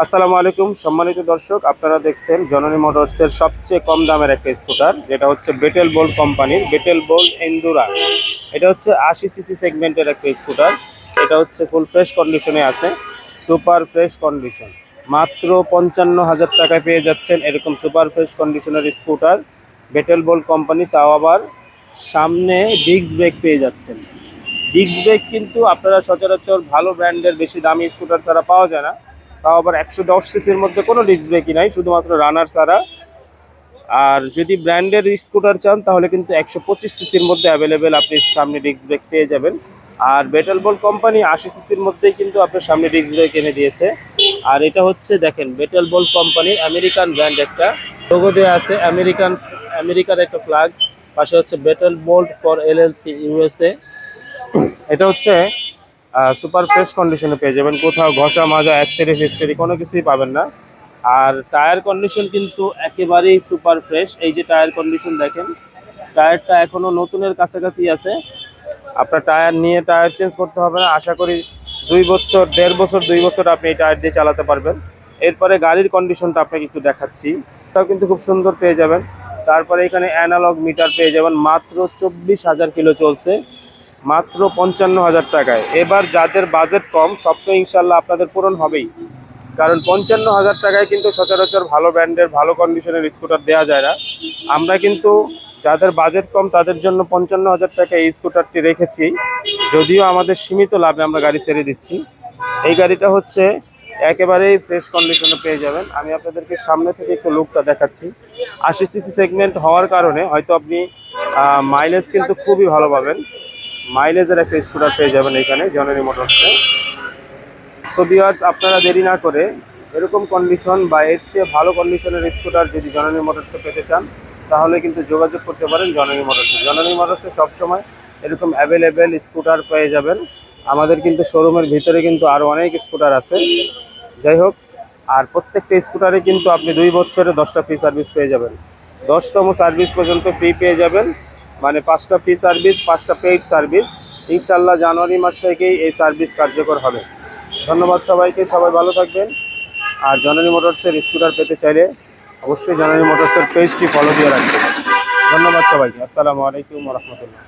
আসসালামু আলাইকুম। সম্মানিত দর্শক, আপনারা দেখছেন জননী মোটরসের সবচেয়ে কম দামের একটা স্কুটার, যেটা হচ্ছে বেটেল বোল্ড কোম্পানির বেটেল বোল্ড এন্ডুরা এটা হচ্ছে আশি সিসি সেগমেন্টের একটা স্কুটার। এটা হচ্ছে ফুল ফ্রেশ কন্ডিশনে আছে সুপার ফ্রেশ কন্ডিশন মাত্র পঞ্চান্ন হাজার টাকায় পেয়ে যাচ্ছেন এরকম সুপার ফ্রেশ কন্ডিশনের স্কুটার বেটেল বোল্ড কোম্পানি তাও আবার সামনে ডিস্ক ব্রেক পেয়ে যাচ্ছেন। ডিস্ক ব্রেক কিন্তু আপনারা সচরাচর ভালো ব্র্যান্ডের বেশি দামি স্কুটার ছাড়া পাওয়া যায় না। তাও আবার একশো দশ সিসির মধ্যে কোনো ডিস্ক ব্রেকই নাই, শুধুমাত্র রানার ছাড়া। আর যদি ব্র্যান্ডের স্কুটার চান, তাহলে কিন্তু একশো পঁচিশ সিসির মধ্যে অ্যাভেলেবেল আপনি সামনে ডিস্ক ব্রেক পেয়ে যাবেন। আর বেটাল বল কোম্পানি আশি সিসির মধ্যেই কিন্তু আপনার সামনে ডিস্ক ব্রেক এনে দিয়েছে। আর এটা হচ্ছে, দেখেন বেটাল বল কোম্পানির আমেরিকান ব্র্যান্ড একটা। লোগো দেওয়া আছে আমেরিকান আমেরিকার একটা ফ্ল্যাগ পাশে হচ্ছে বেটাল বোল্ট ফর এলএলসি ইউএসএ এটা হচ্ছে সুপার ফ্রেশ কন্ডিশনে পেয়ে যাবেন। কোথাও ঘষা, মাজা অ্যাক্সিডেন্ট হিস্টোরি কোনো কিছুই পাবেন না। আর টায়ার কন্ডিশন কিন্তু একেবারেই সুপার ফ্রেশ এই যে টায়ার কন্ডিশন দেখেন টায়ারটা এখনও নতুনের কাছাকাছি আছে। আপনার টায়ার নিয়ে টায়ার চেঞ্জ করতে হবে না। আশা করি দুই বছর, দেড় বছর, দুই বছর আপনি এই টায়ার দিয়ে চালাতে পারবেন। এরপরে গাড়ির কন্ডিশনটা আপনাকে একটু দেখাচ্ছি। তাও কিন্তু খুব সুন্দর পেয়ে যাবেন। তারপরে এখানে অ্যানালগ মিটার পেয়ে যাবেন। মাত্র চব্বিশ হাজার কিলো চলছে। মাত্র পঞ্চান্ন হাজার টাকায়। এবার যাদের বাজেট কম, স্বপ্ন ইনশাল্লাহ আপনাদের পূরণ হবেই। কারণ পঞ্চান্ন হাজার টাকায় কিন্তু সচরাচর ভালো ব্র্যান্ডের, ভালো কন্ডিশনের স্কুটার দেওয়া যায় না। আমরা কিন্তু যাদের বাজেট কম, তাদের জন্য পঞ্চান্ন হাজার টাকা এই স্কুটারটি রেখেছি। যদিও আমাদের সীমিত লাভে আমরা গাড়ি ছেড়ে দিচ্ছি। এই গাড়িটা হচ্ছে একেবারেই ফ্রেশ কন্ডিশনে পেয়ে যাবেন। আমি আপনাদেরকে সামনে থেকে একটু লুকটা দেখাচ্ছি। আশি সিসি সেগমেন্ট হওয়ার কারণে হয়তো আপনি মাইলেজ কিন্তু খুবই ভালো পাবেন। মাইলেজের একটা স্কুটার পেয়ে যাবেন এখানে জনারি মোটরসে সো ভিউয়ার্স আপনারা দেরি না করে এরকম কন্ডিশন বা এর চেয়ে ভালো কন্ডিশনের স্কুটার যদি জননী মোটরসে পেতে চান, তাহলে কিন্তু যোগাযোগ করতে পারেন জননী মোটরসে জননী মোটরসে সবসময় এরকম অ্যাভেলেবেল স্কুটার পেয়ে যাবেন। আমাদের কিন্তু শোরুমের ভিতরে কিন্তু আরও অনেক স্কুটার আছে। যাই হোক, আর প্রত্যেকটা স্কুটারে কিন্তু আপনি দুই বছরে দশটা ফ্রি সার্ভিস পেয়ে যাবেন। দশতম সার্ভিস পর্যন্ত ফ্রি পেয়ে যাবেন। মানে পাঁচটা ফ্রি সার্ভিস পাঁচটা পেইড সার্ভিস ইনশাল্লাহ জানুয়ারি মাস থেকেই এই সার্ভিস কার্যকর হবে। ধন্যবাদ সবাইকে, সবাই ভালো থাকবেন। আর জননী মোটরসের স্কুটার পেতে চাইলে অবশ্যই জননী মোটরসের পেজটি ফলো দিয়ে রাখবেন। ধন্যবাদ সবাইকে। আসসালামু আলাইকুম রহমতুল্লাহ।